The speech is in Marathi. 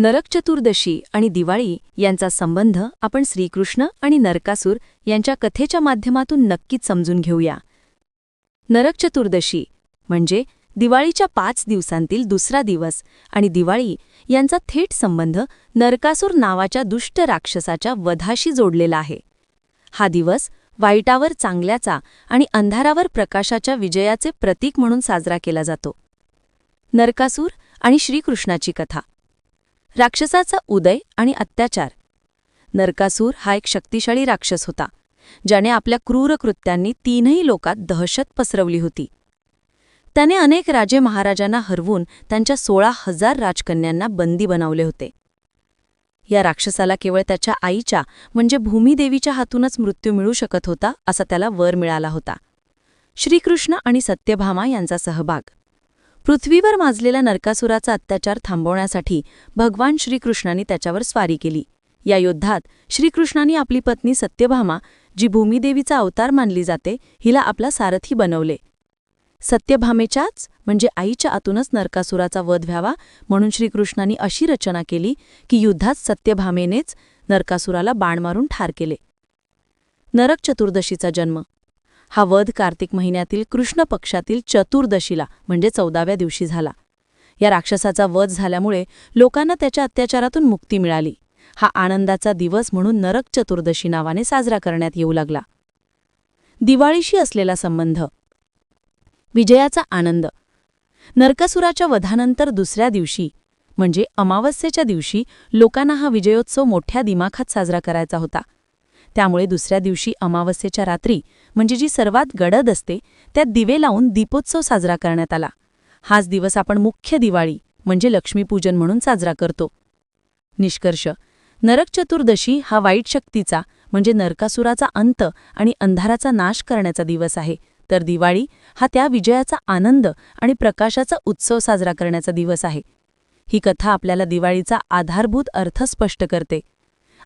नरक चतुर्दशी आणि दिवाळी यांचा संबंध आपण श्रीकृष्ण आणि नरकासूर यांच्या कथेच्या माध्यमातून नक्कीच समजून घेऊया. नरक चतुर्दशी म्हणजे दिवाळीच्या पाच दिवसांतील दुसरा दिवस आणि दिवाळी यांचा थेट संबंध नरकासूर नावाच्या दुष्ट राक्षसाच्या वधाशी जोडलेला आहे. हा दिवस वाईटावर चांगल्याचा आणि अंधारावर प्रकाशाच्या विजयाचे प्रतीक म्हणून साजरा केला जातो. नरकासूर आणि श्रीकृष्णाची कथा राक्षसाचा उदय आणि अत्याचार. नरकासूर हा एक शक्तिशाली राक्षस होता ज्याने आपल्या क्रूर कृत्यांनी तीनही लोकात दहशत पसरवली होती. त्याने अनेक राजे महाराजांना हरवून त्यांच्या सोळा हजार राजकन्यांना बंदी बनवले होते. या राक्षसाला केवळ त्याच्या आईच्या म्हणजे भूमिदेवीच्या हातूनच मृत्यू मिळू शकत होता असा त्याला वर मिळाला होता. श्रीकृष्ण आणि सत्यभामा यांचा सहभाग. पृथ्वीवर माजलेला नरकासुराचा अत्याचार थांबवण्यासाठी भगवान श्रीकृष्णांनी त्याच्यावर स्वारी केली. या युद्धात श्रीकृष्णांनी आपली पत्नी सत्यभामा जी भूमिदेवीचा अवतार मानली जाते हिला आपला सारथी बनवले. सत्यभामेच्याच म्हणजे आईच्या आतूनच नरकासुराचा वध व्हावा म्हणून श्रीकृष्णांनी अशी रचना केली की युद्धात सत्यभामेनेच नरकासुराला बाण मारून ठार केले. नरक चतुर्दशीचा जन्म हा वध कार्तिक महिन्यातील कृष्ण पक्षातील चतुर्दशीला म्हणजे चौदाव्या दिवशी झाला. या राक्षसाचा वध झाल्यामुळे लोकांना त्याच्या अत्याचारातून मुक्ती मिळाली. हा आनंदाचा दिवस म्हणून नरक चतुर्दशी नावाने साजरा करण्यात येऊ लागला. दिवाळीशी असलेला संबंध. विजयाचा आनंद. नरकासुराच्या वधानंतर दुसऱ्या दिवशी म्हणजे अमावस्येच्या दिवशी लोकांना हा विजयोत्सव मोठ्या दिमाखात साजरा करायचा होता. त्यामुळे दुसऱ्या दिवशी अमावस्येच्या रात्री म्हणजे जी सर्वात गडद असते त्यात दिवे लावून दीपोत्सव साजरा करण्यात आला. हाच दिवस आपण मुख्य दिवाळी म्हणजे लक्ष्मीपूजन म्हणून साजरा करतो. निष्कर्ष नरक चतुर्दशी हा वाईट शक्तीचा म्हणजे नरकासुराचा अंत आणि अंधाराचा नाश करण्याचा दिवस आहे. तर दिवाळी हा त्या विजयाचा आनंद आणि प्रकाशाचा उत्सव साजरा करण्याचा दिवस आहे. ही कथा आपल्याला दिवाळीचा आधारभूत अर्थ स्पष्ट करते.